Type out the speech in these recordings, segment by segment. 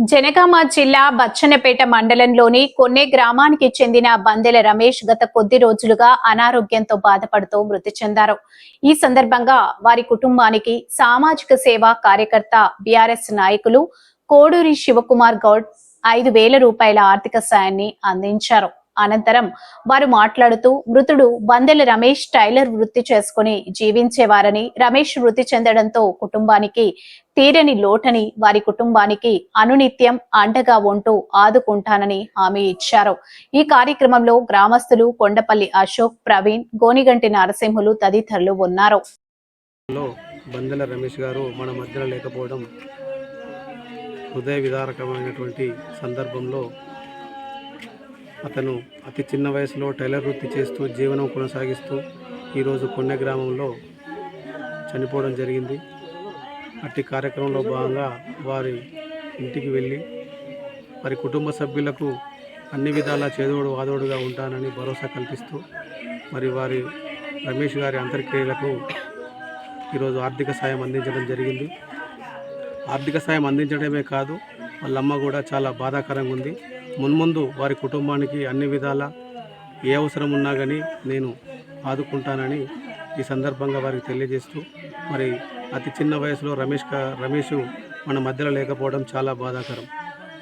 జనగామ జిల్లా బచ్చన్నపేట మండలంలోని కొన్నే గ్రామానికి చెందిన బందెల రమేష్ గత కొద్ది రోజులుగా అనారోగ్యంతో బాధపడుతూ మృతి చెందారు. ఈ సందర్భంగా వారి కుటుంబానికి సామాజిక సేవా కార్యకర్త బీఆర్ఎస్ నాయకులు కోడూరి శివకుమార్ గౌడ్ ఐదు వేల రూపాయల ఆర్థిక సాయాన్ని అందించారు. అనంతరం వారు మాట్లాడుతూ మృతుడు బందెల రమేష్ టైలర్ వృత్తి చేసుకుని జీవించేవారని రమేష్ వృత్తి చెందడంతో కుటుంబానికి తీరని లోటని వారి కుటుంబానికి అనునిత్యం అండగా ఉంటూ ఆదుకుంటానని హామీ ఇచ్చారు. ఈ కార్యక్రమంలో గ్రామస్తులు కొండపల్లి అశోక్ ప్రవీణ్ గోనిగంటి నరసింహులు తదితరులు ఉన్నారు. బందెల రమేష్ గారు మన మధ్యలో లేకపోవడం హృదయ విదారకమైనటువంటి సందర్భంలో అతను అతి చిన్న వయసులో టైలర్ వృత్తి చేస్తూ జీవనం కొనసాగిస్తూ ఈరోజు కొన్నె గ్రామంలో చనిపోవడం జరిగింది. అట్టి కార్యక్రమంలో భాగంగా వారి ఇంటికి వెళ్ళి వారి కుటుంబ సభ్యులకు అన్ని విధాలా చేదోడు వాదోడుగా ఉంటానని భరోసా కల్పిస్తూ మరి వారి రమేష్ గారి అంతర్క్రియలకు ఈరోజు ఆర్థిక సాయం అందించడం జరిగింది. ఆర్థిక సాయం అందించడమే కాదు వాళ్ళమ్మ కూడా చాలా బాధాకరంగా ఉంది. మున్ముందు వారి కుటుంబానికి అన్ని విధాల ఏ అవసరం ఉన్నా కానీ నేను ఆదుకుంటానని ఈ సందర్భంగా వారికి తెలియజేస్తూ మరి అతి చిన్న వయసులో రమేష్ రమేష్ మన మధ్యలో లేకపోవడం చాలా బాధాకరం.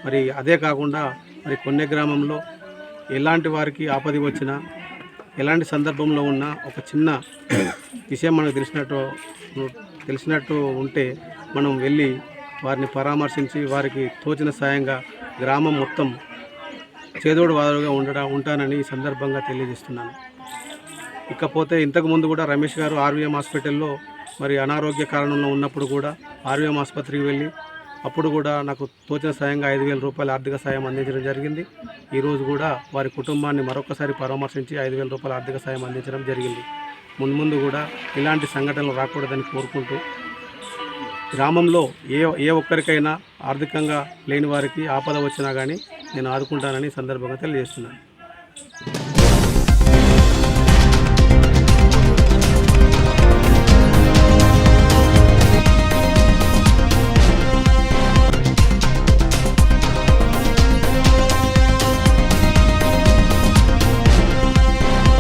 మరి అదే కాకుండా మరి కొన్ని గ్రామంలో ఎలాంటి వారికి ఆపది వచ్చినా ఎలాంటి సందర్భంలో ఉన్నా ఒక చిన్న విషయం మనకు తెలిసినట్టు తెలిసినట్టు ఉంటే మనం వెళ్ళి వారిని పరామర్శించి వారికి తోచిన సాయంగా గ్రామం మొత్తం చేదోడు వాదులుగా ఉండడా ఉంటానని ఈ సందర్భంగా తెలియజేస్తున్నాను. ఇకపోతే ఇంతకు ముందు కూడా రమేష్ గారు ఆర్వీఎం హాస్పిటల్లో మరి అనారోగ్య కారణంలో ఉన్నప్పుడు కూడా ఆర్వీఎం ఆసుపత్రికి వెళ్ళి అప్పుడు కూడా నాకు తోచిన సాయంగా ఐదు వేల రూపాయల ఆర్థిక సాయం అందించడం జరిగింది. ఈరోజు కూడా వారి కుటుంబాన్ని మరొకసారి పరామర్శించి ఐదు వేల రూపాయల ఆర్థిక సాయం అందించడం జరిగింది. మున్ముందు కూడా ఇలాంటి సంఘటనలు రాకూడదని కోరుకుంటూ గ్రామంలో ఏ ఏ ఒక్కరికైనా ఆర్థికంగా లేని వారికి ఆపద వచ్చినా కానీ నేను ఆదుకుంటానని సందర్భంగా తెలియజేస్తున్నాను.